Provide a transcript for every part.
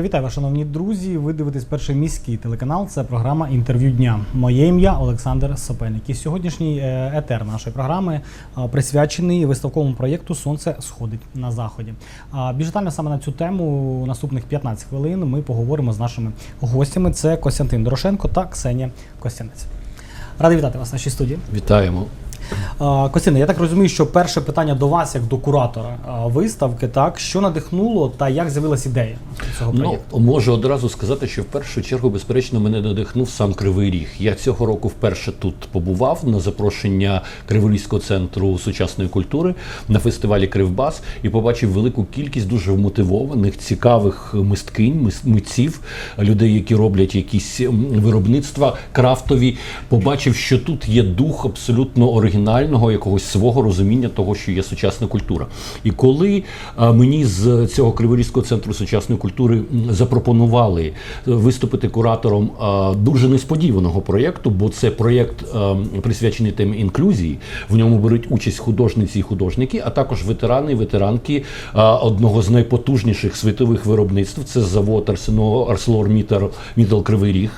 Я вітаю вас, шановні друзі. Ви дивитесь перший міський телеканал. Це програма інтерв'ю дня. Моє ім'я Олександр Сопельник. І сьогоднішній е, етер нашої програми е, присвячений виставковому проєкту Сонце сходить на заході. Більш детально саме на цю тему наступних 15 хвилин ми поговоримо з нашими гостями. Це Костянтин Дорошенко та Ксенія Костянець. Радий вітати вас в нашій студії. Вітаємо. А, Костяне, я так розумію, що перше питання до вас, як до куратора виставки, так що надихнуло та як з'явилась ідея цього Ну, проєкту? можу одразу сказати, що в першу чергу, безперечно, мене надихнув сам Кривий Ріг. Я цього року вперше тут побував на запрошення Криворізького центру сучасної культури на фестивалі Кривбас і побачив велику кількість дуже вмотивованих, цікавих мисткинь, мис- митців, людей, які роблять якісь виробництва крафтові. Побачив, що тут є дух абсолютно оригінального якогось свого розуміння того, що є сучасна культура. І коли мені з цього Криворізького центру сучасної культури запропонували е, виступити куратором дуже несподіваного проєкту, бо це проєкт присвячений темі інклюзії. В ньому беруть участь художниці і художники, а також ветерани і ветеранки одного з найпотужніших світових виробництв. Це завод Арселор Мітал Кривий Ріг.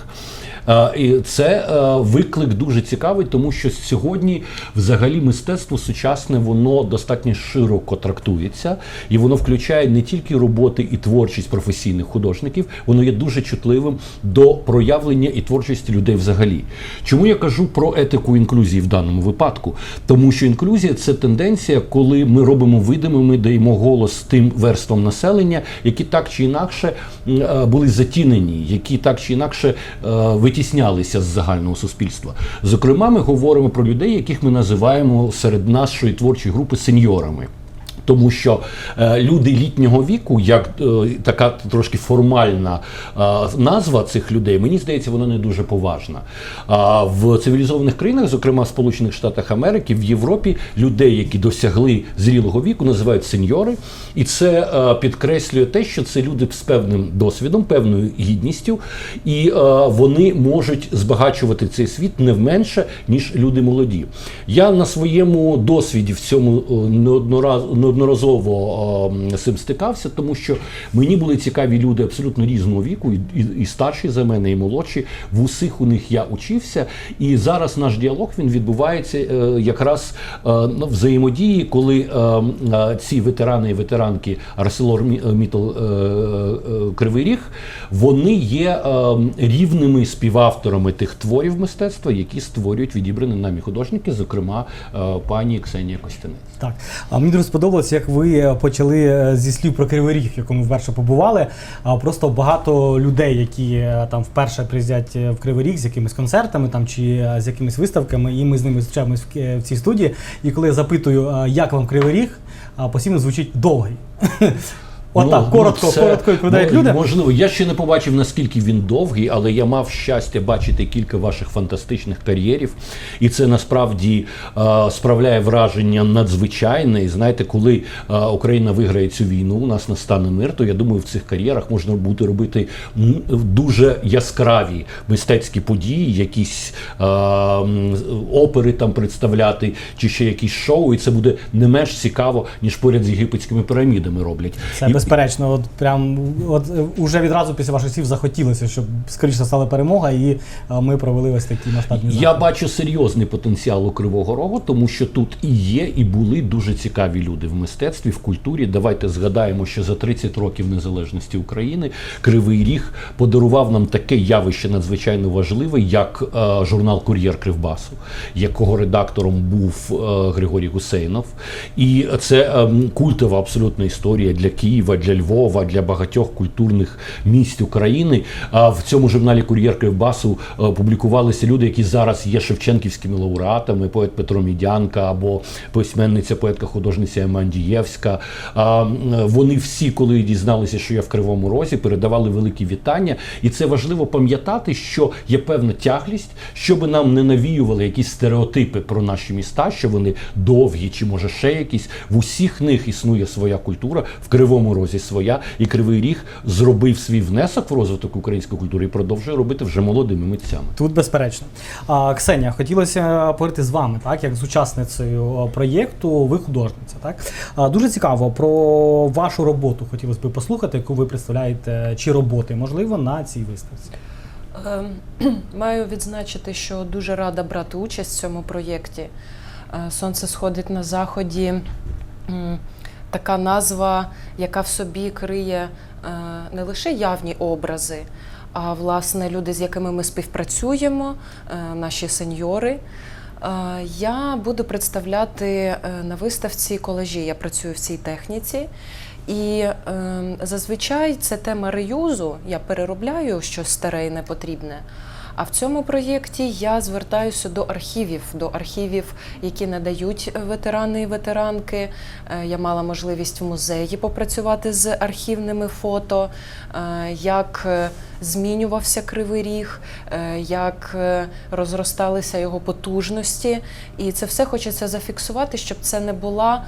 Е, І це е, виклик дуже цікавий, тому що сьогодні взагалі мистецтво сучасне воно достатньо широко трактується, і воно включає не тільки роботи і творчість професійних художників, воно є дуже чутливим до проявлення і творчості людей взагалі. Чому я кажу про етику інклюзії в даному випадку? Тому що інклюзія це тенденція, коли ми робимо видимими, даємо голос тим верствам населення, які так чи інакше е, були затінені, які так чи інакше е, витіснялися з загального суспільства. Зокрема, ми говоримо про людей, яких ми називаємо серед нашої творчої групи сеньорами. Тому що е, люди літнього віку, як е, така трошки формальна е, назва цих людей, мені здається, вона не дуже поважна. А в цивілізованих країнах, зокрема Сполучених Штатах Америки, в Європі людей, які досягли зрілого віку, називають сеньори, і це підкреслює те, що це люди з певним досвідом, певною гідністю, і вони можуть збагачувати цей світ не менше, ніж люди молоді. Я на своєму досвіді в цьому е, неоднораз- неодноразово з цим стикався, тому що мені були цікаві люди абсолютно різного віку, і, і, і старші за мене, і молодші. В усіх у них я учився. І зараз наш діалог він відбувається е, якраз е, на взаємодії, коли е, ці ветерани і ветеранки Арселор Мітл Кривий Ріг, вони є рівними співавторами тих творів мистецтва, які створюють відібрані нами художники, зокрема пані Ксенія Костянець. Так, а мені дуже сподобалось, як ви е, почали е, зі слів про Кривий Ріг, в якому вперше побували. А просто багато людей, які е, там вперше приїздять е, в Кривий Ріг з якимись концертами там чи е, з якимись виставками, і ми з ними зустрічаємось в, цій студії. І коли я запитую, як вам Кривий Ріг, постійно звучить довгий. Отак, коротко, це- коротко відповідають ну, люди. Можливо, я ще не побачив, наскільки він довгий, але я мав щастя бачити кілька ваших фантастичних кар'єрів. І це насправді е, справляє враження надзвичайне. І знаєте, коли е, Україна виграє цю війну, у нас настане мир, то я думаю, в цих кар'єрах можна буде робити дуже яскраві мистецькі події, якісь е, опери там представляти, чи ще якісь шоу. І це буде не менш цікаво, ніж поряд з єгипетськими пірамідами роблять. Це безперечно, от прям от е, уже відразу після ваших слів захотілося, щоб скоріше стала перемога, і е, ми провели ось такі масштабні Я заходи. бачу серйозний потенціал у Кривого Рогу, тому що тут і є, і були дуже цікаві люди в мистецтві, в культурі. Давайте згадаємо, що за 30 років незалежності України Кривий Ріг подарував нам таке явище надзвичайно важливе, як е, журнал Кур'єр Кривбасу, якого редактором був е, Григорій Гусейнов. І це ем, культова абсолютно історія для Києва, для Львова, для багатьох культурних місць України. А в цьому журналі Кур'єр Кривбасу е, публікувалися люди, які зараз є шевченківськими лауреатами, поет Петро Мідянка або письменниця, поетка художниця Емандієвська. А, Вони всі, коли дізналися, що я в Кривому Розі, передавали великі вітання. І це важливо пам'ятати, що є певна тяглість, щоб нам не навіювали якісь стереотипи про наші міста, що вони довгі, чи може ще якісь. В усіх них існує своя культура в Кривому Розі. Розі своя, і Кривий Ріг зробив свій внесок в розвиток української культури і продовжує робити вже молодими митцями. Тут безперечно. А, Ксенія, хотілося поговорити з вами, так як з учасницею проєкту, ви художниця. Так а, дуже цікаво про вашу роботу. Хотілося б послухати, яку ви представляєте, чи роботи можливо на цій виставці. Ем, Маю відзначити, що дуже рада брати участь в цьому проєкті. Е, Сонце сходить на заході. Така назва, яка в собі криє е, не лише явні образи, а власне люди, з якими ми співпрацюємо, е, наші сеньори. Е, Я буду представляти на виставці колажі. Я працюю в цій техніці. І зазвичай це тема реюзу. Я переробляю щось старе і непотрібне. А в цьому проєкті я звертаюся до архівів, до архівів, які надають ветерани і ветеранки. Е, Я мала можливість в музеї попрацювати з архівними фото, е, як е, змінювався кривий ріг, як розросталися його потужності. І це все хочеться зафіксувати, щоб це не була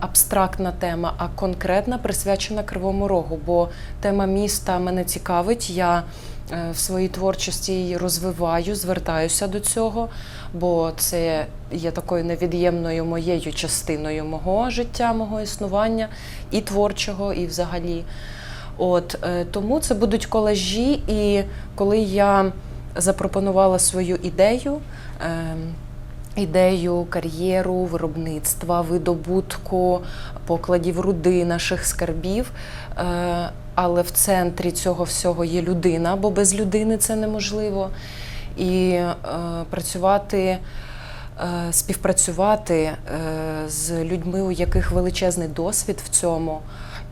абстрактна тема, а конкретна присвячена Кривому Рогу. Бо тема міста мене цікавить. Я в своїй творчості розвиваю, звертаюся до цього, бо це є такою невід'ємною моєю частиною мого життя, мого існування і творчого, і взагалі. От е, тому це будуть колажі, і коли я запропонувала свою ідею. Ідею кар'єру, виробництва, видобутку, покладів руди наших скарбів. Е, Але в центрі цього всього є людина, бо без людини це неможливо. І е, працювати, е, співпрацювати з людьми, у яких величезний досвід в цьому,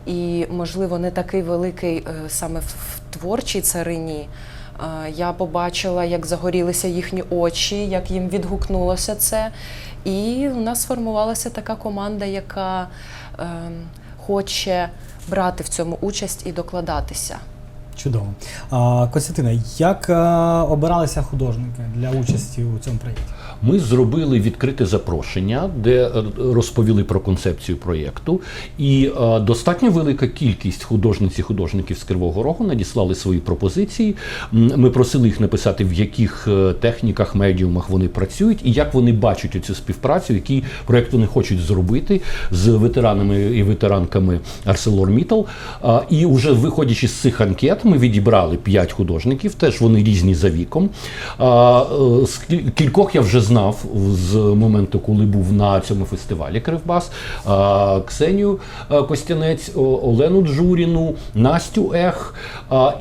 і, можливо, не такий великий саме в творчій царині. Е, Я побачила, як загорілися їхні очі, як їм відгукнулося це. І у нас сформувалася така команда, яка е, хоче брати в цьому участь і докладатися. Чудово. А, Костянтина, як е, обиралися художники для участі у цьому проєкті? Ми зробили відкрите запрошення, де е, розповіли про концепцію проєкту, і е, достатньо велика кількість художниць і художників з Кривого Рогу надіслали свої пропозиції. Ми просили їх написати, в яких е, техніках, медіумах вони працюють, і як вони бачать цю співпрацю, який проєкт вони хочуть зробити з ветеранами і ветеранками ArcelorMittal. І вже виходячи з цих анкет, ми відібрали п'ять художників, теж вони різні за віком. З Кількох я вже знав з моменту, коли був на цьому фестивалі Кривбас. Ксенію е, Костянець, Олену Джуріну, Настю Ех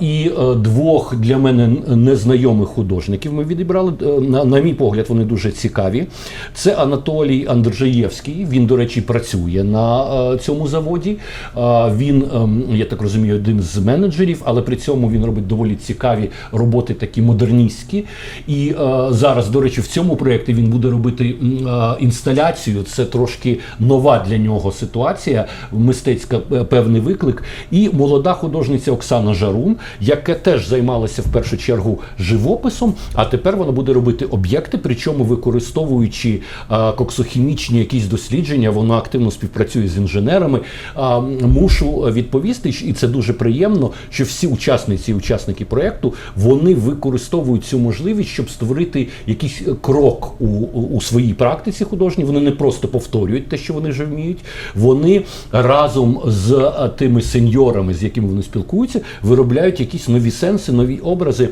і е, двох для мене незнайомих художників ми відібрали. Е, На, мій погляд, вони дуже цікаві. Це Анатолій Андржаєвський. Він, до речі, працює на е, цьому заводі. Він, ем, я так розумію, один з менеджерів, але при цьому він робить доволі цікаві роботи, такі модерністські. І е, зараз, до речі, в цьому проєкті він буде робити е, інсталяцію. Це трошки нова для нього ситуація, мистецька е, певний виклик. І молода художниця Оксана Жарум, яка теж займалася в першу чергу живописом, а тепер вона буде робити об'єкти, причому використовуючи е, коксохімічні якісь дослідження, вона активно співпрацює з інженерами. Мушу відповісти, і це дуже приємно, що всі учасниці і учасники проєкту вони використовують цю можливість, щоб створити якийсь крок у, у своїй практиці художній. Вони не просто повторюють те, що вони вже вміють. Вони разом з е, тими сеньорами, з якими вони спілкуються, виробляють якісь нові сенси, нові образи.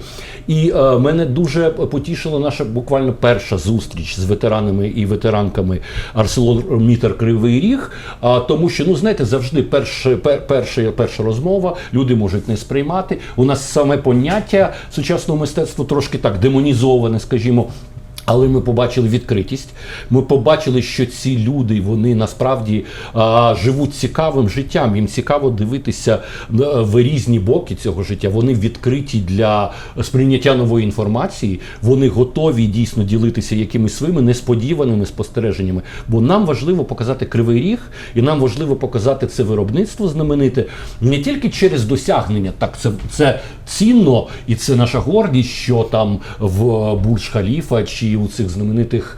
І е, мене дуже потішила наша буквально перша зустріч з ветеранами і ветеранками ArcelorMittal Кривий Ріг. А, тому що, ну знаєте, завжди перше, пер, перша, перша розмова люди можуть не сприймати. У нас саме поняття сучасного мистецтва трошки так демонізоване, скажімо. Але ми побачили відкритість. Ми побачили, що ці люди вони насправді а, живуть цікавим життям. Їм цікаво дивитися е, в різні боки цього життя. Вони відкриті для сприйняття нової інформації. Вони готові дійсно ділитися якимись своїми несподіваними спостереженнями. Бо нам важливо показати кривий ріг, і нам важливо показати це виробництво знамените не тільки через досягнення. Так, це, це цінно, і це наша гордість, що там в Бурдж Халіфа чи у цих знаменитих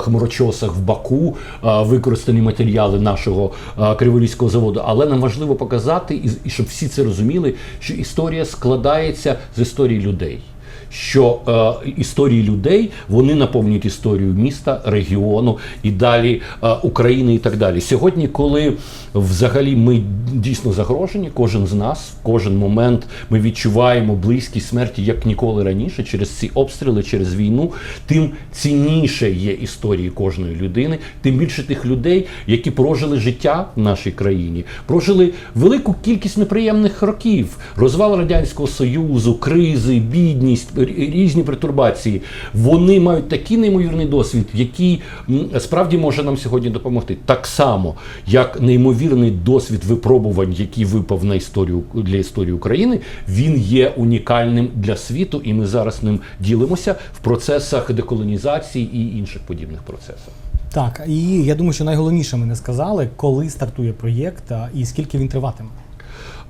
хмурочосах в Баку використані матеріали нашого Криворізького заводу. Але нам важливо показати, і щоб всі це розуміли, що історія складається з історії людей. Що е, історії людей вони наповнюють історію міста, регіону і далі е, України і так далі. Сьогодні, коли взагалі ми дійсно загрожені, кожен з нас в кожен момент ми відчуваємо близькість смерті як ніколи раніше, через ці обстріли, через війну, тим цінніше є історії кожної людини, тим більше тих людей, які прожили життя в нашій країні, прожили велику кількість неприємних років, розвал радянського союзу, кризи, бідність, різні пертурбації. Вони мають такий неймовірний досвід, який справді може нам сьогодні допомогти. Так само, як неймовірний досвід випробувань, який випав на історію для історії України, він є унікальним для світу, і ми зараз ним ділимося в процесах деколонізації і інших подібних процесах. Так, і я думаю, що найголовніше ми не сказали, коли стартує проєкт і скільки він триватиме.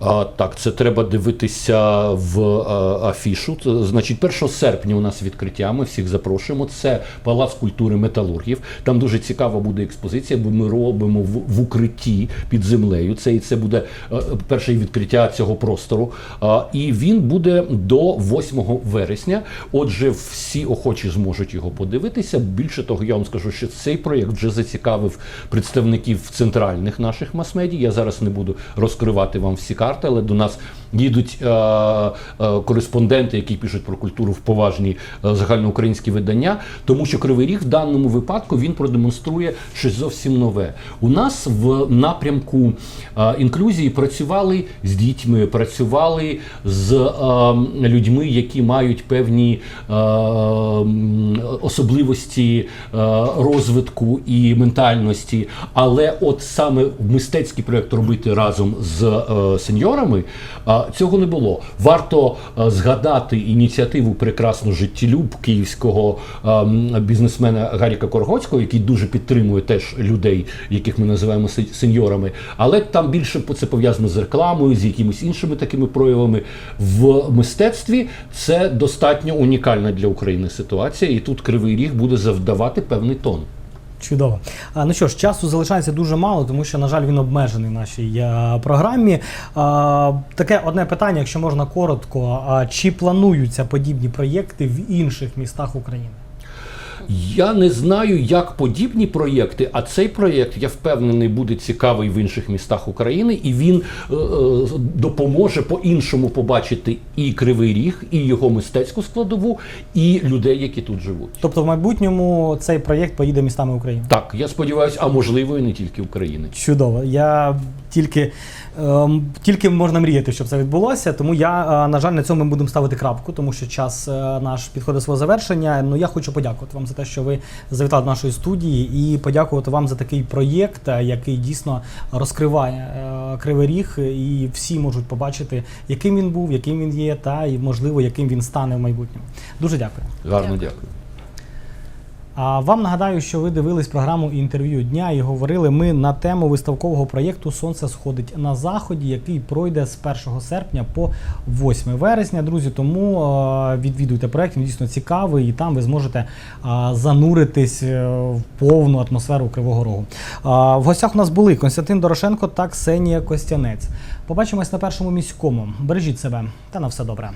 А, так, це треба дивитися в а, афішу. Це, Значить, 1 серпня у нас відкриття. Ми всіх запрошуємо. Це Палац культури металургів. Там дуже цікава буде експозиція, бо ми робимо в, в укритті під землею. Це і це буде е, перше відкриття цього простору. А, і він буде до 8 вересня. Отже, всі охочі зможуть його подивитися. Більше того, я вам скажу, що цей проєкт вже зацікавив представників центральних наших мас-медій. Я зараз не буду розкривати вам всі карти, але до нас їдуть е, е, кореспонденти, які пишуть про культуру в поважні е, загальноукраїнські видання, тому що Кривий Ріг в даному випадку він продемонструє щось зовсім нове. У нас в напрямку е, інклюзії працювали з дітьми, працювали з е, людьми, які мають певні е, особливості е, розвитку і ментальності. Але от саме мистецький проєкт робити разом з е, сеньорами цього не було. Варто згадати ініціативу прекрасну життєлюб київського бізнесмена Гаріка Коргоцького, який дуже підтримує теж людей, яких ми називаємо сеньорами. Але там більше це пов'язано з рекламою, з якимись іншими такими проявами. В мистецтві це достатньо унікальна для України ситуація, і тут Кривий Ріг буде завдавати певний тон. Чудово. А, ну що ж, часу залишається дуже мало, тому що, на жаль, він обмежений в нашій е, програмі. А, таке одне питання, якщо можна коротко. А, чи плануються подібні проєкти в інших містах України? Я не знаю, як подібні проєкти, а цей проєкт, я впевнений, буде цікавий в інших містах України, і він е, е, допоможе по-іншому побачити і Кривий Ріг, і його мистецьку складову, і людей, які тут живуть. Тобто, в майбутньому цей проєкт поїде містами України? Так, я сподіваюся, а можливо, і не тільки України. Чудово. Я тільки, ем, тільки можна мріяти, щоб це відбулося. Тому я, е, на жаль, на цьому ми будемо ставити крапку, тому що час е, наш підходить до свого завершення. Ну я хочу подякувати вам за те, що ви завітали до нашої студії, і подякувати вам за такий проєкт, е, який дійсно розкриває кривий ріг, і всі можуть побачити, яким він був, яким він є, та і можливо, яким він стане в майбутньому. Дуже дякую. Гарно Дякую. А вам нагадаю, що ви дивились програму інтерв'ю дня і говорили ми на тему виставкового проєкту Сонце сходить на заході, який пройде з 1 серпня по 8 вересня. Друзі, тому відвідуйте проєкт, він дійсно цікавий, і там ви зможете зануритись е, в повну атмосферу Кривого Рогу. В гостях у нас були Константин Дорошенко та Ксенія Костянець. Побачимось на першому міському. Бережіть себе та на все добре.